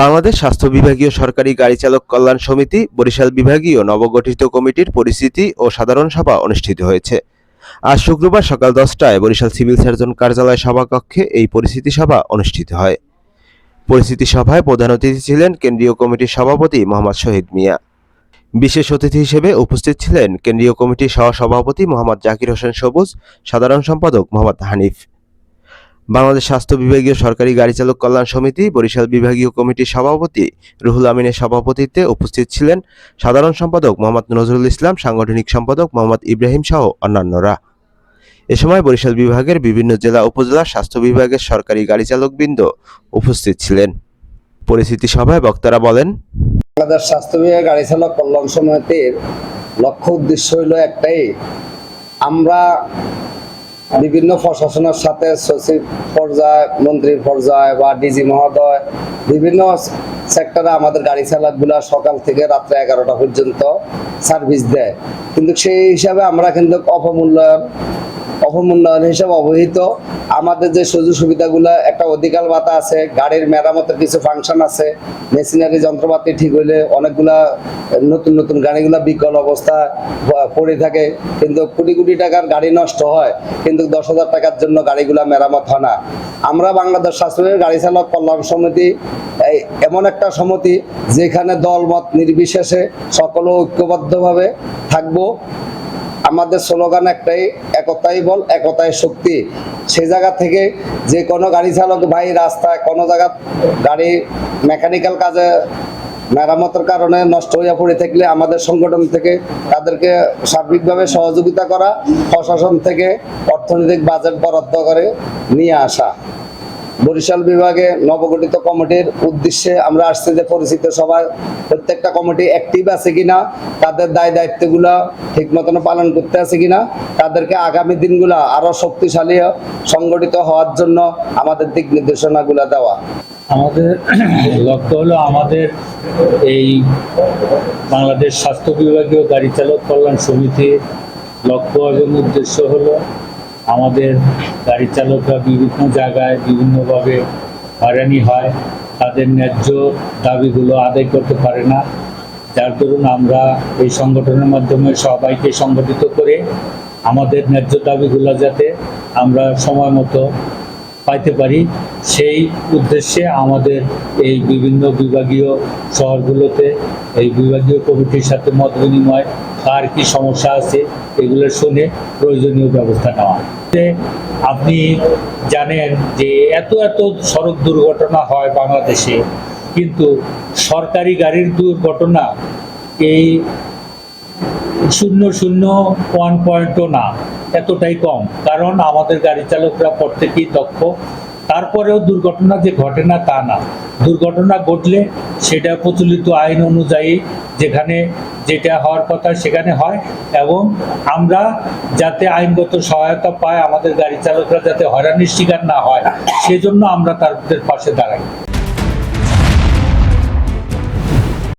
বাংলাদেশ স্বাস্থ্য বিভাগীয় সরকারি গাড়ি চালক কল্যাণ সমিতি, বরিশাল বিভাগীয় নবগঠিত কমিটির পরিস্থিতি ও সাধারণ সভা অনুষ্ঠিত হয়েছে। আজ শুক্রবার সকাল দশটায় বরিশাল সিভিল সার্জন কার্যালয় সভাকক্ষে এই পরিস্থিতি সভা অনুষ্ঠিত হয়। পরিস্থিতি সভায় প্রধান অতিথি ছিলেন কেন্দ্রীয় কমিটির সভাপতি মোহাম্মদ শহীদ মিয়া। বিশেষ অতিথি হিসেবে উপস্থিত ছিলেন কেন্দ্রীয় কমিটির সহসভাপতি মোহাম্মদ জাকির হোসেন সবুজ, সাধারণ সম্পাদক মোহাম্মদ হানিফ। বাংলাদেশ স্বাস্থ্য বিভাগীয় সরকারি গাড়ি চালক কল্যাণ সমিতি, বরিশাল বিভাগীয় কমিটির সভাপতি রুহুল আমিনের সভাপতিত্বে উপস্থিত ছিলেন সাধারণ সম্পাদক মোহাম্মদ নজরুল ইসলাম, সাংগঠনিক সম্পাদক মোহাম্মদ ইব্রাহিম সহ অন্যান্যরা। এ সময় বরিশাল বিভাগের বিভিন্ন জেলা, উপজেলা স্বাস্থ্য বিভাগের সরকারি গাড়ি চালকবৃন্দ উপস্থিত ছিলেন। পরিস্থিতি সভায় বক্তারা বলেন, বাংলাদেশ স্বাস্থ্য বিভাগ গাড়ি চালক কল্যাণ সমিতির লক্ষ্য উদ্দেশ্য হলো একটাই, আমরা বিভিন্ন প্রশাসনের সাথে সচিব পর্যায়, মন্ত্রীর পর্যায় বা ডিজি মহোদয় বিভিন্ন সেক্টরে আমাদের গাড়ি চালকগুলা সকাল থেকে রাত্রে এগারোটা পর্যন্ত সার্ভিস দেয়। কিন্তু সেই হিসাবে আমরা কিন্তু অপমূল্যায়ন অপমূল্যায়ন হিসাবে অবহিত। আমাদের যে সুযোগ সুবিধাগুলো, একটা অধিকার ভাতা আছে, গাড়ির মেরামতের কিছু ফাংশন আছে মেশিনারি যন্ত্রপাতি ঠিক হইলে অনেকগুলা নতুন নতুন গাড়িগুলা বিকল অবস্থা পড়ে থাকে। কিন্তু কোটি কোটি টাকার গাড়ি নষ্ট হয়, কিন্তু দশ হাজার টাকার জন্য গাড়িগুলা মেরামত হয় না। আমরা বাংলাদেশ স্বাস্থ্যের গাড়ি চালক কল্যাণ সমিতি এমন একটা সমিতি যেখানে দলমত নির্বিশেষে সকল ঐক্যবদ্ধভাবে থাকব। আমাদের স্লোগান একটাই, একতাই বল, একতাই শক্তি। সেই জায়গা থেকে যে কোনো গাড়ি চালক ভাই রাস্তায়, কোনো জায়গা গাড়ি মেকানিক্যাল কাজে মেরামতের কারণে নষ্ট হয়ে পড়ে থাকলে আমাদের সংগঠন থেকে তাদেরকে সার্বিকভাবে সহযোগিতা করা, প্রশাসন থেকে অর্থনৈতিক বাজেট বরাদ্দ করে নিয়ে আসা। বরিশাল বিভাগে নবগঠিত কমিটির উদ্দেশ্যে আমরা আসছি যে পরিচিত সবাই প্রত্যেকটা কমিটি অ্যাক্টিভ আছে কিনা, তাদের দায় দায়িত্বগুলো ঠিক মতন পালন করতে আছে কিনা, তাদেরকে আগামী দিনগুলা আরও শক্তিশালী সংগঠিত হওয়ার জন্য আমাদের দিক নির্দেশনাগুলো দেওয়া। আমাদের লক্ষ্য হলো আমাদের এই বাংলাদেশ স্বাস্থ্য বিভাগীয় গাড়ি চালক কল্যাণ সমিতির লক্ষ্য এবং উদ্দেশ্য হলো আমাদের গাড়ি চালকরা বিভিন্ন জায়গায় বিভিন্নভাবে হয়রানি হয়। তাদের ন্যায্য দাবিগুলো আদায় করতে পারে না। যার দরুন আমরা এই সংগঠনের মাধ্যমে সবাইকে সংগঠিত করে আমাদের ন্যায্য দাবিগুলো যাতে আমরা সময় মতো পাইতে পারি। সেই উদ্দেশ্যে আমাদের এই বিভিন্ন বিভাগীয় শহরগুলোতে, এই বিভাগীয় কমিটির সাথে মত বিনিময়, কার কি সমস্যা আছে, এগুলো শুনে প্রয়োজনীয় ব্যবস্থা নেওয়া। আপনি জানেন যে এত এত সড়ক দুর্ঘটনা হয় বাংলাদেশে, কিন্তু সরকারি গাড়ির দুর্ঘটনা এই শূন্য শূন্য ওয়ান পয়েন্টও না, এতটাই কম। কারণ আমাদের গাড়ি চালকরা প্রত্যেকেই দক্ষ। তারপরেও দুর্ঘটনা যে ঘটে না, তা না। দুর্ঘটনা ঘটলে সেটা প্রচলিত আইন অনুযায়ী যেখানে যেটা হওয়ার কথা সেখানে হয় এবং আমরা যাতে আইনগত সহায়তা পায় আমাদের গাড়ি চালকরা যাতে হয়রানির শিকার না হয়, সেজন্য আমরা তাদের পাশে দাঁড়াই।